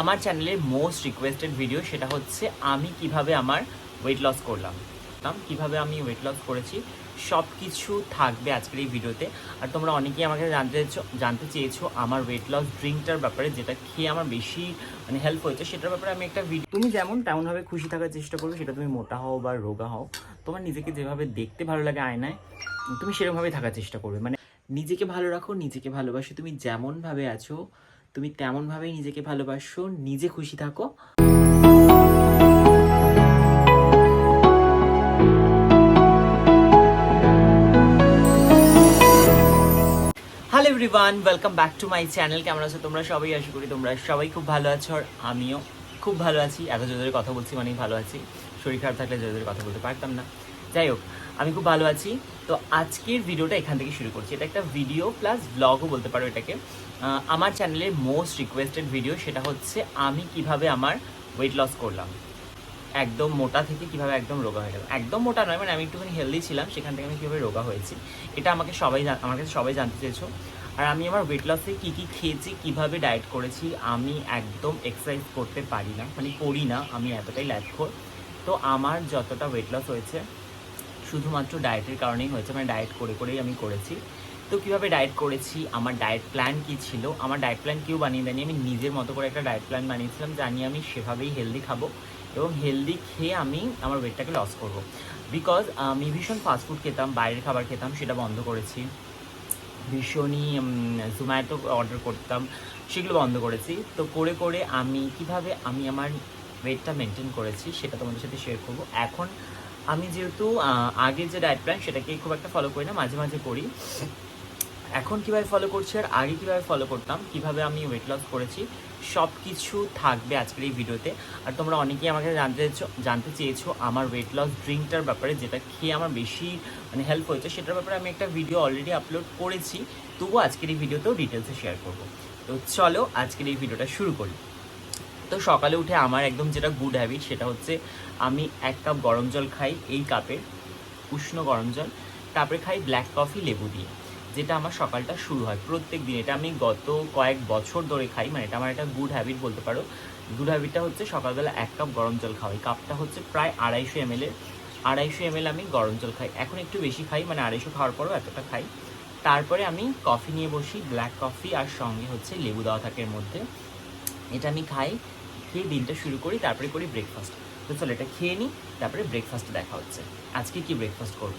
আমার চ্যানেলের most requested video সেটা হচ্ছে আমি কীভাবে আমার ওয়েট লস করলাম। কীভাবে আমি ওয়েট লস করেছি সব কিছু থাকবে আজকের এই ভিডিওতে আর তোমরা অনেকেই আমাকে জানতে জানতে চেয়েছো আমার ওয়েট লস ড্রিঙ্কটার ব্যাপারে, যেটা খেয়ে আমার বেশি মানে হেল্প হয়েছে, সেটার ব্যাপারে আমি একটা ভিডিও তুমি যেমন তেমনভাবে খুশি থাকার চেষ্টা করবে, সেটা তুমি মোটা হও বা রোগা হও, তোমার নিজেকে যেভাবে দেখতে ভালো লাগে আয়নায়, তুমি সেরকমভাবেই থাকার চেষ্টা করবে। মানে নিজেকে ভালো রাখো, নিজেকে ভালোবাসো, তুমি যেমনভাবে আছো তুমি তেমনভাবেই নিজেকে ভালোবাসো, নিজে খুশি থাকো। Hello everyone welcome back to my channel কেমন আছো তোমরা? সবাই আশা করি তোমরা সবাই খুব ভালো আছো আর আমিও খুব ভালো আছি। এত জোরে কথা বলছি মানেই ভালো আছি। শরীর খারাপ থাকলে জোরে কথা বলতে পারতাম না। যাই হোক আমি খুব ভালো আছি। তো আজকের ভিডিওটা এখান থেকে শুরু করছি। এটা একটা ভিডিও প্লাস ব্লগও বলতে পারো এটাকে। আমার চ্যানেলের মোস্ট রিকোয়েস্টেড ভিডিও সেটা হচ্ছে আমি কীভাবে আমার ওয়েট লস করলাম। একদম মোটা থেকে কীভাবে একদম রোগা হয়ে গেল একদম মোটা নয় মানে আমি একটুখানি হেলদি ছিলাম, সেখান থেকে আমি কীভাবে রোগা হয়েছি, এটা আমাকে সবাই আমার কাছে সবাই জানতে চেয়েছো। আর আমি আমার ওয়েট লসে কী কী খেয়েছি, কীভাবে ডায়েট করেছি, আমি একদম এক্সারসাইজ করতে পারি না মানে করি না, আমি এতটাই ল্যাথখোর তো আমার যতটা ওয়েট লস হয়েছে শুধুমাত্র ডায়েটের কারণেই হয়েছে মানে ডায়েট করে করেই আমি করেছি। তো কীভাবে ডায়েট করেছি? আমার ডায়েট প্ল্যান কী ছিল? আমার ডায়েট প্ল্যান কেউ বানিয়ে দেয়নি। আমি নিজের মতো করে একটা ডায়েট প্ল্যান বানিয়েছিলাম জানি আমি সেভাবেই হেলদি খাব এবং হেলদি খেয়ে আমি আমার ওয়েটটাকে লস করব। বিকজ আমি ভীষণ ফাস্টফুড খেতাম, বাইরের খাবার খেতাম, সেটা বন্ধ করেছি। ভীষণই জোম্যাটো অর্ডার করতাম, সেগুলো বন্ধ করেছি। তো করে করে আমি, কীভাবে আমি আমার ওয়েটটা মেনটেন করেছি, সেটা তোমাদের সাথে শেয়ার করব। এখন আমি যেহেতু আগে যে ডায়েট প্ল্যান সেটাকে খুব একটা ফলো করি না, মাঝে মাঝে করি। এখন কীভাবে ফলো করছি আর আগে কীভাবে ফলো করতাম, কীভাবে আমি ওয়েট লস করেছি সব কিছু থাকবে আজকের এই ভিডিওতে। আর তোমরা অনেকেই আমাকে জানতে জানতে চেয়েছো আমার ওয়েট লস ড্রিঙ্কটার ব্যাপারে, যেটা খেয়ে আমার বেশি মানে হেল্প হয়েছে, সেটার ব্যাপারে আমি একটা ভিডিও অলরেডি আপলোড করেছি। তবুও আজকের এই ভিডিওতেও ডিটেলসে শেয়ার করব। তো চলো আজকের এই ভিডিওটা শুরু করি। তো সকালে উঠে আমার একদম যেটা গুড হ্যাবিট সেটা হচ্ছে আমি এক কাপ গরম জল খাই এই কাপের উষ্ণ গরম জল। তারপরে খাই ব্ল্যাক কফি লেবু দিয়ে, যেটা আমার সকালটা শুরু হয় প্রত্যেক দিন। এটা আমি গত কয়েক বছর ধরে খাই মানে এটা আমার একটা গুড হ্যাবিট বলতে পারো। গুড হ্যাবিটটা হচ্ছে সকালবেলা এক কাপ গরম জল খাওয়াই কাপটা হচ্ছে প্রায় আড়াইশো এম এর, আড়াইশো এম আমি গরম জল খাই। এখন একটু বেশি খাই মানে আড়াইশো খাওয়ার পরও এতটা খাই। তারপরে আমি কফি নিয়ে বসি ব্ল্যাক কফি আর সঙ্গে হচ্ছে লেবু দেওয়া থাকে এর মধ্যে। এটা আমি খাই খেয়ে দিনটা শুরু করি, তারপরে করি ব্রেকফাস্ট তো চলো এটা খেয়ে নিই, তারপরে ব্রেকফাস্টে দেখা হচ্ছে। আজকে কি ব্রেকফাস্ট করব?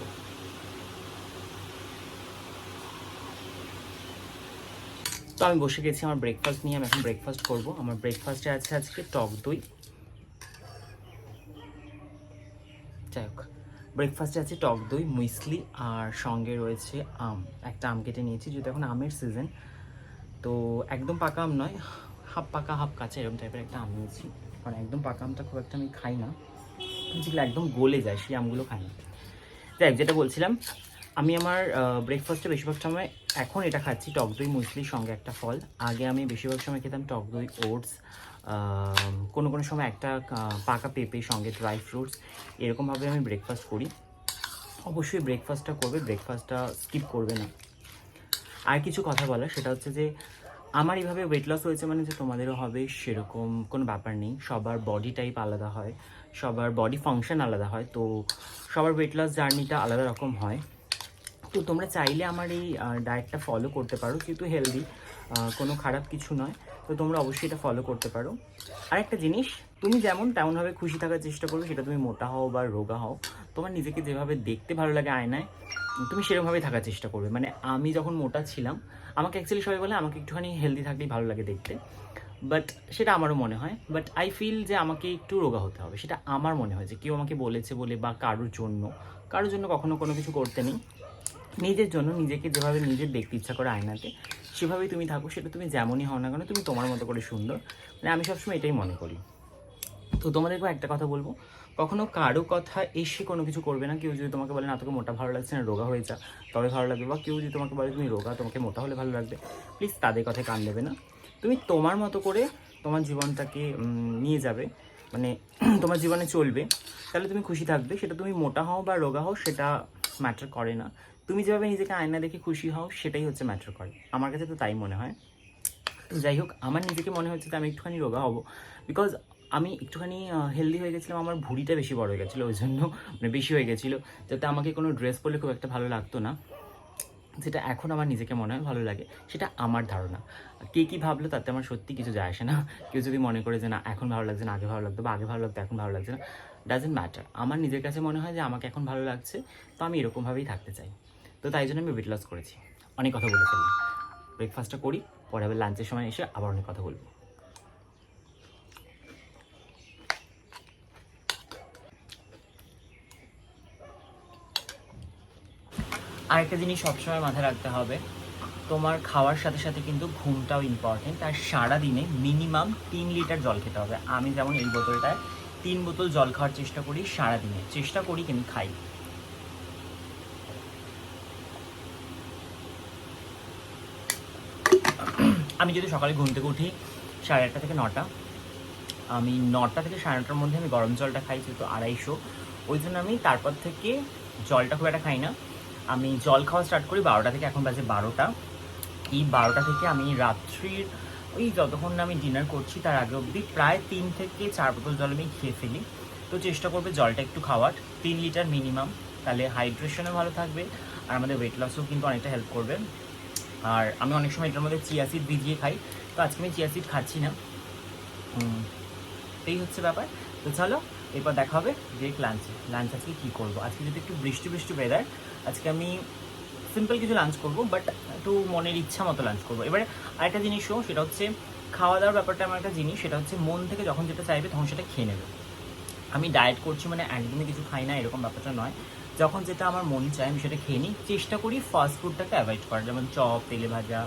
তো আমি বসে গেছি, আমার ব্রেকফাস্ট নিয়ে, আমি এখন ব্রেকফাস্ট করব। আমার ব্রেকফাস্টে আছে আজকে টক দই। যাই হোক ব্রেকফাস্টে আছে টক দই মুইসলি আর সঙ্গে রয়েছে আম। একটা আম কেটে নিয়েছি, যেহেতু এখন আমের সিজন তো একদম পাকা আম নয়। হাফ পাকা, হাফ কাঁচা, এরকম টাইপের একটা আম নিয়েছি। কারণ একদম পাকা আমটা খুব একটা আমি খাই না। যেগুলো একদম গলে যায়, সেই আমগুলো খাই না। যাই যেটা বলছিলাম, আমি আমার ব্রেকফাস্টে বেশিরভাগ সময় এখন এটা খাচ্ছি টক দই মুসলির সঙ্গে একটা ফল। আগে আমি বেশিরভাগ সময় খেতাম টক দই, ওটস কোনো কোনো সময় একটা পাকা পেঁপে সঙ্গে ড্রাই ফ্রুটস এরকমভাবে আমি ব্রেকফাস্ট করি। অবশ্যই ব্রেকফাস্টটা করবে ব্রেকফাস্টটা স্কিপ করবে না। আর কিছু কথা বলার, সেটা হচ্ছে যে আমার এইভাবে ওয়েট লস হয়েছে মানে যে তোমাদেরও হবে সেরকম কোনো ব্যাপার নেই। সবার বডি টাইপ আলাদা হয়, সবার বডি ফাংশন আলাদা হয়। তো সবার ওয়েট লস জার্নিটা আলাদা রকম হয়। তো তোমরা চাইলে আমার এই ডায়েটটা ফলো করতে পারো, যেহেতু হেলদি কোনো খারাপ কিছু নয়। তো তোমরা অবশ্যই এটা ফলো করতে পারো। আর একটা জিনিস, তুমি যেমন তেমনভাবে খুশি থাকার চেষ্টা করবে, সেটা তুমি মোটা হও বা রোগা হও। তোমার নিজেকে যেভাবে দেখতে ভালো লাগে আয়নায় তুমি সেরকমভাবেই থাকার চেষ্টা করবে। মানে আমি যখন মোটা ছিলাম, আমাকে অ্যাকচুয়ালি সবাই বলে আমাকে একটুখানি হেলদি থাকলেই ভালো লাগে দেখতে। বাট সেটা আমারও মনে হয়। বাট আই ফিল যে আমাকে একটু রোগা হতে হবে। সেটা আমার মনে হয় যে কেউ আমাকে বলেছে বলে বা কারোর জন্য। কারোর জন্য কখনো কোনো কিছু করতে নেই। নিজের জন্য নিজেকে যেভাবে নিজের দেখতে ইচ্ছা করে আয়নাতে, সেভাবেই তুমি থাকো। সেটা তুমি যেমনই হও না কেন, তুমি তোমার মতো করে সুন্দর। মানে আমি সবসময় এটাই মনে করি। তো তোমাদেরকেও একটা কথা বলব। কখনো কারও কথা এসে কোনো কিছু করবে না? কেউ যদি তোমাকে বলে, না, তোকে মোটা ভালো লাগছে না, রোগা হয়ে যা, তবে ভালো লাগবে। বা কেউ যদি তোমাকে বলে, তুমি রোগা, তোমাকে মোটা হলে ভালো লাগবে। প্লিজ তাদের কথায় কান দেবে না। তুমি তোমার মতো করে তোমার জীবনটাকে নিয়ে যাবে। মানে তোমার জীবনে চলবে। তাহলে তুমি খুশি থাকবে। সেটা তুমি মোটা হও বা রোগা হও, সেটা ম্যাটার করে না। তুমি যেভাবে নিজেকে আয়না দেখে খুশি হও, সেটাই হচ্ছে ম্যাটার করে। আমার কাছে তো তাই মনে হয়। যাই হোক, আমার নিজেকে মনে হচ্ছে যে আমি একটুখানি রোগা হব। বিকজ আমি একটুখানি হেলদি হয়ে গেছিলাম, আমার ভুঁড়িটা বেশি বড় হয়ে গেছিল ওই জন্য মানে বেশি হয়ে গেছিল। যাতে আমাকে কোনো ড্রেস পরলে খুব একটা ভালো লাগতো না। যেটা এখন আমার নিজেকে মনে হয় ভালো লাগে, সেটা আমার ধারণা। কে কী ভাবলো তাতে আমার সত্যি কিছু যায় আসে না। কেউ যদি মনে করে যে, না, এখন ভালো লাগছে না, আগে ভালো লাগতো বা আগে ভালো লাগতো, এখন ভালো লাগছে না ডাজেন্ট ম্যাটার আমার নিজের কাছে মনে হয় যে, আমাকে এখন ভালো লাগছে, তো আমি এরকমভাবেই থাকতে চাই। তো তাই জন্য আমি ওয়েট লস করেছি। অনেক কথা বলে ফেললাম ব্রেকফাস্টটা করি, পরে আবার লাঞ্চের সময় এসে আবার অনেক কথা বলব। আরেকটা জিনিস সবসময় মাথায় রাখতে হবে, তোমার খাওয়ার সাথে সাথে কিন্তু ঘুমটাও ইম্পর্টেন্ট আর সারা দিনে মিনিমাম তিন লিটার জল খেতে হবে। আমি যেমন এই বোতলটায় তিন বোতল জল খাওয়ার চেষ্টা করি সারা দিনে চেষ্টা করি কিন্তু খাই। আমি যদি সকালে ঘুম থেকে উঠি সাড়ে আটটা থেকে নটা, আমি নটা থেকে সাড়ে নটার মধ্যে আমি গরম জলটা খাই যেহেতু আড়াইশো, ওই জন্য আমি তারপর থেকে জলটা খুব একটা খাই না। আমি জল খাওয়া স্টার্ট করি বারোটা থেকে, এখন বাজে বারোটা। এই বারোটা থেকে আমি রাত্রির ওই যতক্ষণ না আমি ডিনার করছি, তার আগে অবধি প্রায় তিন থেকে চার বোতল জল আমি খেয়ে ফেলি। তো চেষ্টা করবে জলটা একটু খাওয়ার। তিন লিটার মিনিমাম তাহলে হাইড্রেশনও ভালো থাকবে, আর আমাদের ওয়েট লসও কিন্তু অনেকটা হেল্প করবে। আর আমি অনেক সময় এটার মধ্যে চিয়া সিড ভিজিয়ে খাই, তো আজকে আমি চিয়া সিড খাচ্ছি না। এই হচ্ছে ব্যাপার। তো চলো, এরপর দেখা হবে যে লাঞ্চে লাঞ্চ আজকে কী করব? আজকে যদি একটু বৃষ্টি বৃষ্টি ওয়েদার আজকে আমি সিম্পল কিছু লাঞ্চ করব বাট একটু মনের ইচ্ছা মতো লাঞ্চ করব। এবারে আরেকটা জিনিসও সেটা হচ্ছে খাওয়া দাওয়ার ব্যাপারটা আমার একটা জিনিস, সেটা হচ্ছে মন থেকে যখন যেটা চাইবে তখন সেটা খেয়ে নেবে। আমি ডায়েট করছি মানে একদমই কিছু খাই না, এরকম ব্যাপারটা নয়। যখন যেটা আমার মন চায় আমি সেটা খেয়ে নিই। চেষ্টা করি ফাস্ট ফুডটাকে অ্যাভয়েড করার, যেমন চপ, তেলে ভাজা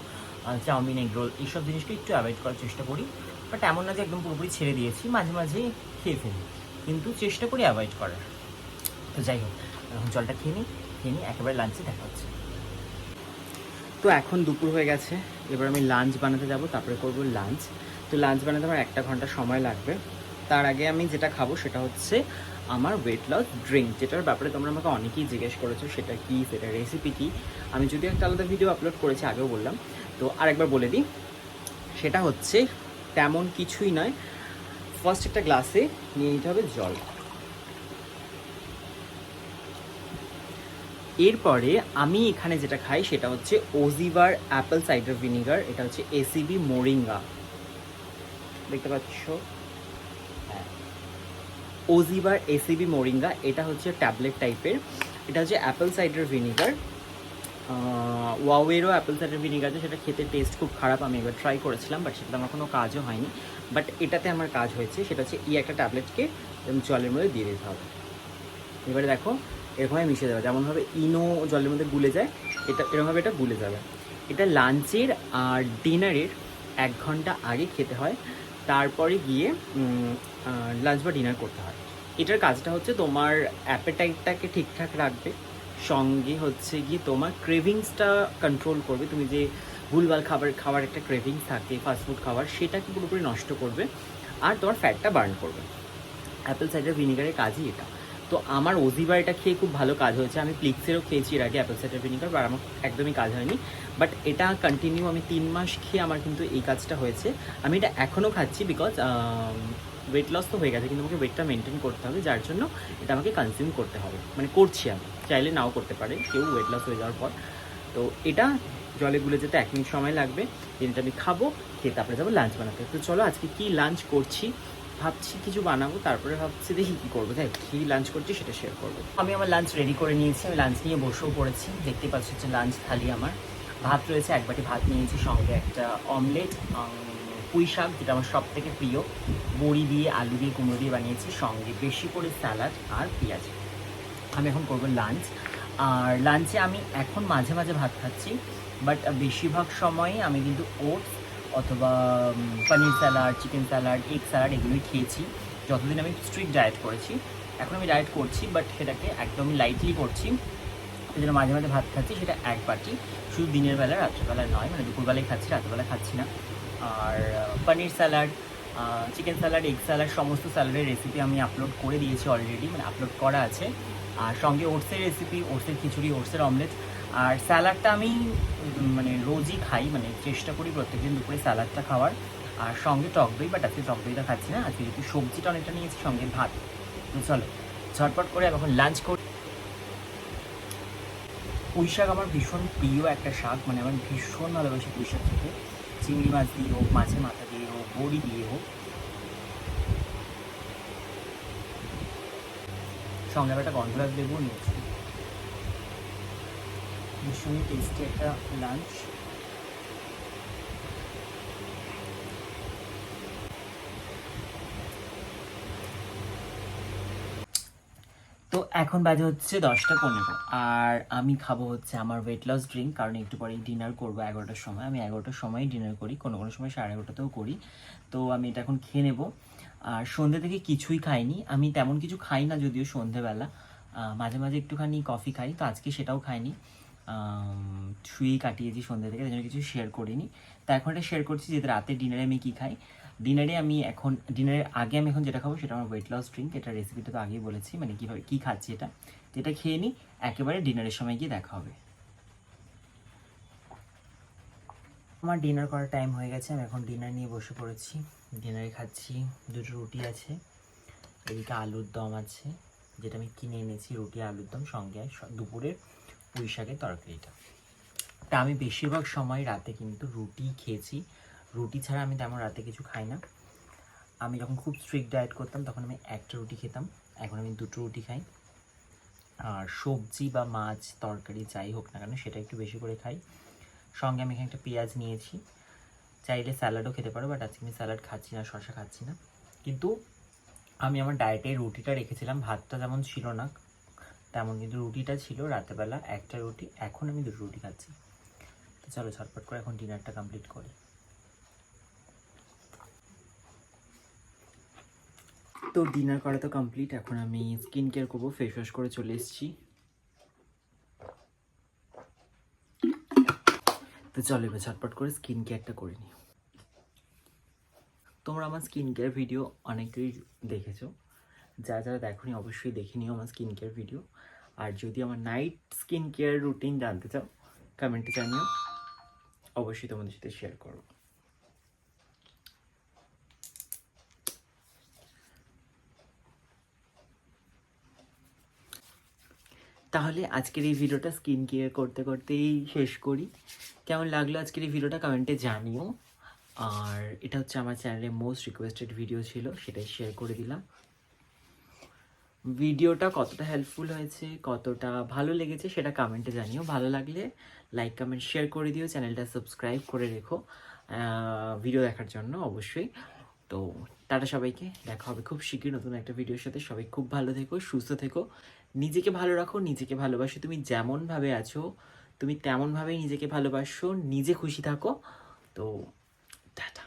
চাউমিন এগ রোল এইসব জিনিসকে একটু অ্যাভয়েড করার চেষ্টা করি। বাট এমন না যে একদম পুরোপুরি ছেড়ে দিয়েছি, মাঝে মাঝে খেয়ে ফেলি। কিন্তু চেষ্টা করি অ্যাভয়েড করার। তো যাই হোক এখন জলটা খেয়ে নিই খেয়ে নিই একেবারে লাঞ্চে দেখা হচ্ছে। তো এখন দুপুর হয়ে গেছে, এবার আমি লাঞ্চ বানাতে যাব, তারপরে করব লাঞ্চ তো লাঞ্চ বানাতে আমার একটা ঘণ্টা সময় লাগবে। তার আগে আমি যেটা খাব সেটা হচ্ছে আমার ওয়েট লস ড্রিঙ্ক যেটার ব্যাপারে তোমরা আমাকে অনেকেই জিজ্ঞেস করেছ, সেটা কি, সেটা রেসিপি কী। আমি যদি একটা আলাদা ভিডিও আপলোড করেছি, আগেও বললাম। তো আরেকবার বলে দিই, সেটা হচ্ছে তেমন কিছুই নয় ফার্স্ট একটা গ্লাসে নিয়ে নিতে হবে জল। এরপরে আমি এখানে যেটা খাই সেটা হচ্ছে ওজিভার অ্যাপেল সাইডার ভিনিগার, এটা হচ্ছে এসিবি মোরিঙ্গা। দেখতে পাচ্ছ? হ্যাঁ। ওজিভার এসিবি মোরিঙ্গা, এটা হচ্ছে ট্যাবলেট টাইপের। এটা হচ্ছে অ্যাপেল সাইডার ভিনিগার। ওয়াওয়েরও অ্যাপেল সাইডার ভিনিগার আছে, সেটা খেতে টেস্ট খুব খারাপ, আমি একবার ট্রাই করেছিলাম বাট সেটাতে আমার কোনো কাজও হয়নি। বাট এটাতে আমার কাজ হয়েছে, সেটা হচ্ছে এই একটা ট্যাবলেটকে জলের মধ্যে দিয়ে দিতে হবে। এবারে দেখো এরকমভাবে মিশে যাবে যেমনভাবে ইনো জলের মধ্যে গুলে যায়, এটা এরকমভাবে এটা গুলে যাবে। এটা লাঞ্চের আর ডিনারের এক ঘণ্টা আগে খেতে হয়। তারপরে গিয়ে লাঞ্চ বা ডিনার করতে হয়। এটার কাজটা হচ্ছে তোমার অ্যাপেটাইটটাকে ঠিকঠাক রাখবে। সঙ্গে হচ্ছে গিয়ে তোমার ক্রেভিংসটা কন্ট্রোল করবে। তুমি যে ভুলভাল খাবার খাবার একটা ক্রেভিংস থাকে ফাস্টফুড খাবার, সেটাকে পুরোপুরি নষ্ট করবে। আর তোমার ফ্যাটটা বার্ন করবে। অ্যাপেল সাইডার ভিনিগারের কাজই এটা। তো আমার ওজিবার এটা খেয়ে খুব ভালো কাজ হয়েছে। আমি প্লিক্সেরও খেয়েছি এর আগে অ্যাপেল সাইডার ভিনিগার বাট আমার একদমই কাজ হয়নি। বাট এটা কন্টিনিউ আমি তিন মাস খেয়ে আমার কিন্তু এই কাজটা হয়েছে। আমি এটা এখনও খাচ্ছি বিকজ ওয়েট লস তো হয়ে গেছে, কিন্তু আমাকে ওয়েটটা মেনটেন করতে হবে, যার জন্য এটা আমাকে কনজিউম করতে হবে। মানে করছি আমি, চাইলে নাও করতে পারে, কেউ ওয়েট লস হয়ে যাওয়ার পর। তো এটা জলে গুলে যেতে এক মিনিট সময় লাগবে যেটা আমি খাব, খেয়ে তারপরে যাব লাঞ্চ বানাতে। তো চলো আজকে কি লাঞ্চ করছি ভাবছি কিছু বানাবো, তারপরে ভাবছি দেখি কী করব। তাই কী লাঞ্চ করছি সেটা শেয়ার করব। আমি আমার লাঞ্চ রেডি করে নিয়েছি, আমি লাঞ্চ নিয়ে বসেও পড়েছি। দেখতে পাচ্ছি হচ্ছে লাঞ্চ থালি আমার। ভাত রয়েছে, এক বাটি ভাত নিয়েছি, সঙ্গে একটা অমলেট পুঁই শাক, যেটা আমার সব থেকে প্রিয়। বড়ি দিয়ে, আলু দিয়ে, কুমড়ো দিয়ে বানিয়েছি, সঙ্গে বেশি করে স্যালাড আর পেঁয়াজ। আমি এখন করব লাঞ্চ আর লাঞ্চে আমি এখন মাঝে মাঝে ভাত খাচ্ছি বাট বেশিরভাগ সময়ে আমি কিন্তু ওটস অথবা paneer salad, chicken salad, egg salad এগুলোই খেয়েছি। যতদিন আমি স্ট্রিক্ট ডায়েট করেছি, এখন আমি ডায়েট করছি বাট সেটাকে একদমই লাইটলি করছি। সেই মাঝে মাঝে ভাত খাচ্ছি, সেটা এক বাটি। শুধু দিনের বেলা রাত্রেবেলায় নয় মানে দুপুরবেলায় খাচ্ছি, রাত্রেবেলা খাচ্ছি না। আর paneer salad chicken salad, egg salad, সমস্ত স্যালাডের রেসিপি আমি আপলোড করে দিয়েছি অলরেডি মানে আপলোড করা আছে। আর সঙ্গে ওটসের রেসিপি ওটসের খিচুড়ি, ওটসের অমলেট আর স্যালাডটা আমি মানে রোজই খাই মানে চেষ্টা করি প্রত্যেকদিন দুপুরে স্যালাডটা খাওয়ার। আর সঙ্গে টক দই বাট আজকে টক দইটা খাচ্ছি না। আজকে যেহেতু সবজিটা অনেকটা নিয়েছি, সঙ্গে ভাত। চলো, ঝটপট করে এখন লাঞ্চ করি পুঁই শাক আমার ভীষণ প্রিয় একটা শাক মানে আমার ভীষণ ভালোবাসি পুঁই শাক খেতে। চিংড়ি মাছ দিয়ে হোক মাছের মাথা দিয়ে হোক, বড়ি দিয়ে হোক। সঙ্গে একটা গন্ধরাজ লেবু নিয়েছি। ভীষণই টেস্টি একটা লাঞ্চ তো এখন বাজে হচ্ছে দশটা পনেরো। আর আমি খাব হচ্ছে আমার ওয়েট লস ড্রিঙ্ক কারণ একটু পরেই ডিনার করব এগারোটার সময়। আমি এগারোটার সময় ডিনার করি কোনো কোনো সময় সাড়ে এগারোটাতেও করি। তো আমি এটা এখন খেয়ে নেব। আর সন্ধ্যে থেকে কিছুই খাইনি। আমি তেমন কিছু খাই না যদিও সন্ধ্যেবেলা আহ, মাঝে মাঝে একটুখানি কফি খাই তো আজকে সেটাও খাইনি। শুয়েই কাটিয়েছি সন্ধ্যে থেকে তাই জন্য কিছু শেয়ার করিনি। তা এখন এটা শেয়ার করছি যে রাতে ডিনারে আমি কী খাই। ডিনারে আমি এখন ডিনারের আগে আমি এখন যেটা খাব সেটা আমার ওয়েট লস ড্রিঙ্ক এটা রেসিপিটা তো আগেই বলেছি মানে কীভাবে, কী খাচ্ছি এটা। এটা খেয়ে নিই একেবারে ডিনারের সময় গিয়ে দেখা হবে। আমার ডিনার করার টাইম হয়ে গেছে, আমি এখন ডিনার নিয়ে বসে পড়েছি। ডিনারে খাচ্ছি, দুটো রুটি আছে, এদিকে আলুর দম আছে, যেটা আমি কিনে এনেছি, রুটি, আলুর দম, সঙ্গে দুপুরের পুঁই শাকের তরকারিটা তা আমি বেশিরভাগ সময় রাতে কিন্তু রুটি খেয়েছি। রুটি ছাড়া আমি তেমন রাতে কিছু খাই না। আমি যখন খুব স্ট্রিক্ট ডায়েট করতাম, তখন আমি একটা রুটি খেতাম। এখন আমি দুটো রুটি খাই। আর সবজি বা মাছ, তরকারি যাই হোক না কেন, সেটা একটু বেশি করে খাই। সঙ্গে আমি এখানে একটা পেঁয়াজ নিয়েছি। চাইলে স্যালাডও খেতে পারো, বাট আজকে আমি স্যালাড খাচ্ছি না শশা খাচ্ছি না। কিন্তু আমি আমার ডায়েটে রুটিটা রেখেছিলাম। ভাতটা যেমন ছিল না। তেমন কিন্তু রুটিটা ছিল রাতেবেলা একটা রুটি, এখন আমি দুটো রুটি খাচ্ছি। তো চলো ঝটপট করে এখন ডিনারটা কমপ্লিট করি। তো ডিনার করা তো কমপ্লিট এখন আমি স্কিন কেয়ার করব ফেস ওয়াশ করে চলে এসেছি। তো চলো এবার ঝটপট করে স্কিন কেয়ারটা করে নিই। তোমরা আমার স্কিন কেয়ার ভিডিও অনেকেই দেখেছ। যারা যারা দেখোনি অবশ্যই দেখে নিও আমার স্কিন কেয়ার ভিডিও আর যদি আমার নাইট স্কিন কেয়ার রুটিন জানতে চাও কমেন্টে জানিও। অবশ্যই তোমাদের সাথে শেয়ার করব। তাহলে আজকের এই ভিডিওটা স্কিন কেয়ার করতে করতেই শেষ করি। কেমন লাগল আজকের এই ভিডিওটা কমেন্টে জানিও। আর এটা হচ্ছে আমার চ্যানেলের মোস্ট রিকোয়েস্টেড ভিডিও ছিল, সেটাই শেয়ার করে দিলাম। ভিডিওটা কতটা হেল্পফুল হয়েছে, কতটা ভালো লেগেছে সেটা কমেন্টে জানিও। ভালো লাগলে লাইক কমেন্ট শেয়ার করে দিও চ্যানেলটা সাবস্ক্রাইব করে রেখো ভিডিও দেখার জন্য অবশ্যই। তো টাটা সবাইকে, দেখা হবে খুব শীঘ্রই নতুন একটা ভিডিওর সাথে। সবাই খুব ভালো থেকো, সুস্থ থেকো। নিজেকে ভালো রাখো, নিজেকে ভালোবাসো। তুমি যেমনভাবে আছো, তুমি তেমনভাবেই নিজেকে ভালোবাসো, নিজে খুশি থাকো। তো টাটা।